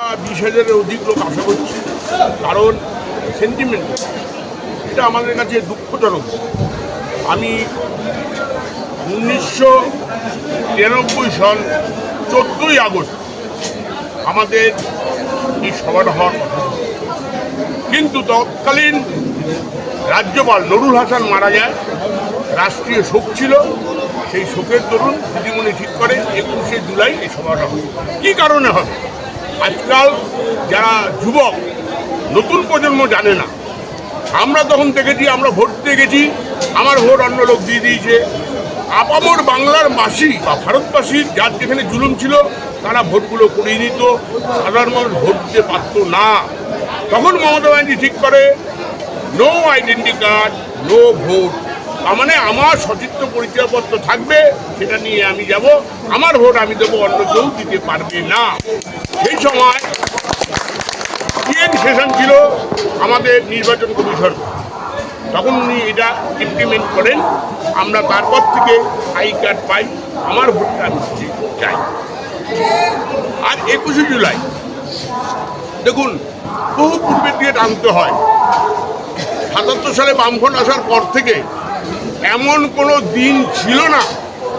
বিশ হাজারের অধিক লোক আশা করছি, কারণ সেন্টিমেন্ট এটা আমাদের কাছে দুঃখজনক। আমি উনিশশো তিরানব্বই সাল চোদ্দোই আগস্ট আমাদের এই সভাটা হওয়ার কথা। কিন্তু তৎকালীন রাজ্যপাল নুরুল হাসান মারা যায়, রাষ্ট্রীয় শোক ছিল, সেই শোকের দরুন দিদিমণি ঠিক করে একুশে জুলাই এই সভাটা হবে। কী কারণে হবে? আজকাল যারা যুবক, নতুন প্রজন্ম জানে না। আমরা তখন দেখেছি, আমরা ভোট দিতে গেছি, আমার ভোট অন্য লোক দিয়ে দিয়েছে। আপামর বাংলার বাসী বা ভারতবাসীর যার যেখানে জুলুম ছিল, তারা ভোটগুলো করিয়ে নিত। সাধারণ মানুষ ভোট দিতে পারত না। তখন মমতা ব্যানার্জি ঠিক করে no identity card no vote মানে আমার সচিত্র পরিচয়পত্র থাকবে, সেটা নিয়ে আমি যাব। আমার ভোট আমি দেবো, অন্য কেউ দিতে পারবে না। সেই সময় সেশন ছিল আমাদের নির্বাচন কমিশন। তখন উনি এটা ইমপ্লিমেন্ট করেন। আমরা তারপর থেকে আই কার্ড পাই। আমার ভোটটা আমি চাই। আর একুশে জুলাই, দেখুন, বহু পূর্বের দিয়ে টানতে হয়। সাতাত্তর সালে বামফ্রন্ট আসার পর থেকে এমন কোনো দিন ছিল না।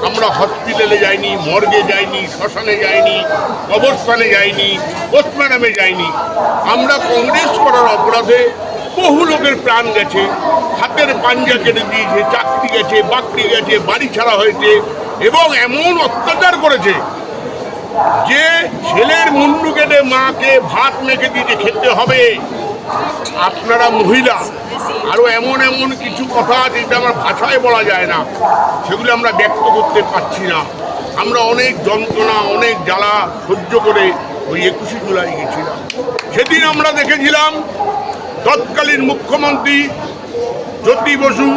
আমরা হসপিটালে যাইনি, মর্গে যাইনি, শ্মশানে যাইনি, কবরস্থানে যাইনি পোস্টম্যাডামে যাইনি। আমরা কংগ্রেস করার অপরাধে বহু লোকের প্রাণ গেছে। হাতের পাঞ্জা কেটে দিয়েছে, চাকরি গেছে, বাকরি গেছে, বাড়ি ছাড়া হয়েছে এবং এমন অত্যাচার করেছে যে ছেলের মুন্ডু কেটে মাকে ভাত মেখে দিতে খেতে হবে। আপনারা মহিলা আরও এমন এমন কিছু কথা যেটা আমার ভাষায় বলা যায় না, সেগুলো আমরা ব্যক্ত করতে পারছি না। আমরা অনেক যন্ত্রণা, অনেক জ্বালা সহ্য করে ওই একুশে জুলাই গেছিলাম। সেদিন আমরা দেখেছিলাম, তৎকালীন মুখ্যমন্ত্রী জ্যোতি বসু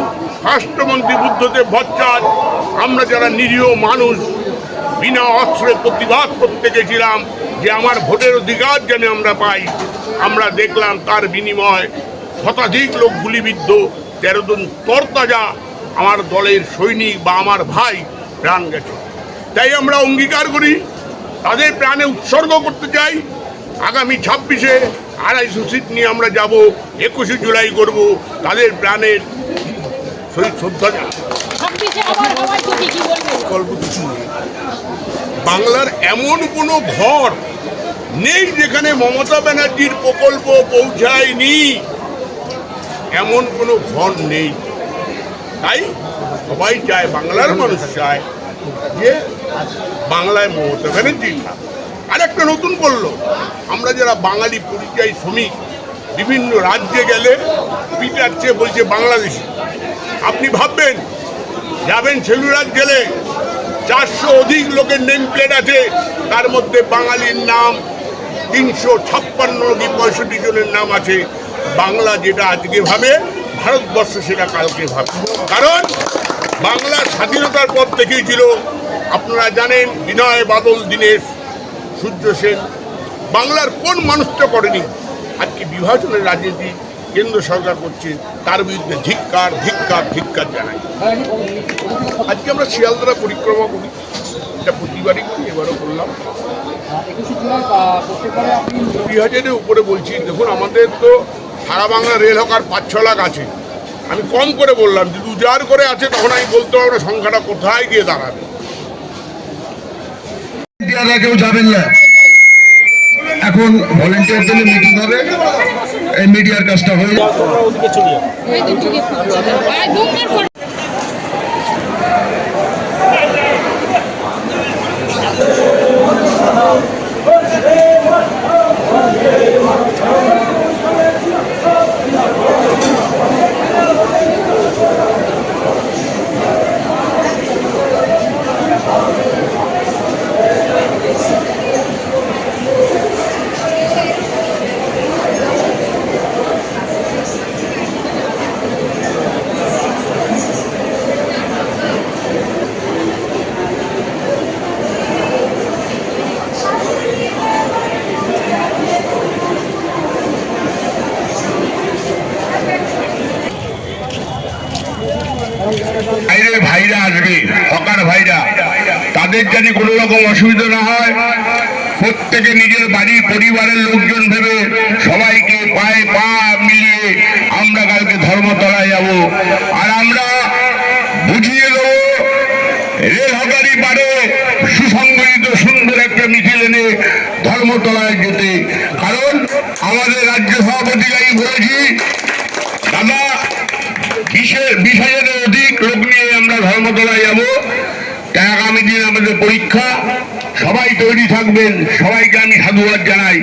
রাষ্ট্রমন্ত্রী বুদ্ধদেব ভট্টাচার্য, আমরা যারা নিরীহ মানুষ, বিনা অস্ত্রে প্রতিবাদ করতে গেছিলাম যে আমার ভোটের অধিকার যেন আমরা পাই। আমরা দেখলাম তার বিনিময় শতাধিক লোক গুলিবিদ্ধ। তেরো জন তরতাজা আমার দলের সৈনিক বা আমার ভাই প্রাণ গেছে। তাই আমরা অঙ্গীকার করি, তাদের প্রাণে উৎসর্গ করতে চাই। আগামী ছাব্বিশে আড়াইশো সিট নিয়ে আমরা যাব, একুশে জুলাই করব, তাদের প্রাণের শহীদ শ্রদ্ধা জানাব। বাংলার এমন কোনো ঘর নেই যেখানে মমতা ব্যানার্জির প্রকল্প পৌঁছায়নি। এমন কোনো ঘর নেই। তাই সবাই চায়, বাংলার মানুষ চায় যে বাংলায় মমতা ব্যানার্জি থাক। আর একটা নতুন করল আমরা যারা বাঙালি পরিযায়ী শ্রমিক, বিভিন্ন রাজ্যে গেলে পিটাচ্ছে বলছে বাংলাদেশি। আপনি ভাববেন যাবেন সেলুলার গেলে চারশো অধিক লোকের নেম প্লেট আছে। তার মধ্যে বাঙালির নাম, তিনশো ছাপ্পান্ন কি পঁয়ষট্টি জনের নাম আছে। বাংলা যেটা আজকে ভাবে, ভারতবর্ষ সেটা কালকে ভাবে। কারণ, বাংলা স্বাধীনতার পর থেকেই ছিল আপনারা জানেন, বিনয় বাদল, দীনেশ, সূর্য সেন। বাংলার কোন মানুষটা করেনি? আজকে বিভাজনের রাজনীতি কেন্দ্র সরকার করছে, তার বিরুদ্ধে ধিক্কার ধিক্কার ধিক্কার জানাই। আজকে আমরা শিয়ালদারা পরিক্রমা করি। এটা প্রতিবারই করি, এবারও করলাম। দুই হাজারের উপরে বলছি, দেখুন, আমাদের তো সারা বাংলা রেল হকার পাঁচ ছ লাখ আছে। আমি কম করে বললাম, যদি উজাড় করে আছে, তখন আমি বলতে পারব সংখ্যাটা কোথায় গিয়ে দাঁড়াবে। কেউ যাবেন না। এখন ভলেন্টিয়ারদের মিটিং হবে। এই মিডিয়ার কাজটা হয়ে তাদের জানি কোনো রকম অসুবিধা না হয়। প্রত্যেকে নিজের বাড়ির পরিবারের লোকজন ভেবে সবাইকে পায়ে পা মিলিয়ে আমরা কালকে ধর্মতলায় যাব। আর আমরা বুঝিয়ে দেবো, রেল হকারি পারে সুসংগঠিত সুন্দর একটা মিছিল এনে ধর্মতলায় যেতে। কারণ আমাদের রাজ্য সভাপতিরাই বলেছি, দাদা বিশ হাজারের অধিক লোক নিয়ে আমরা ধর্মতলায় যাব। আগামী দিন আমাদের পরীক্ষা। সবাই তৈরি থাকবেন। সবাইকে আমি সাধুবাদ জানাই।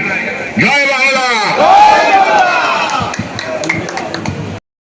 জয়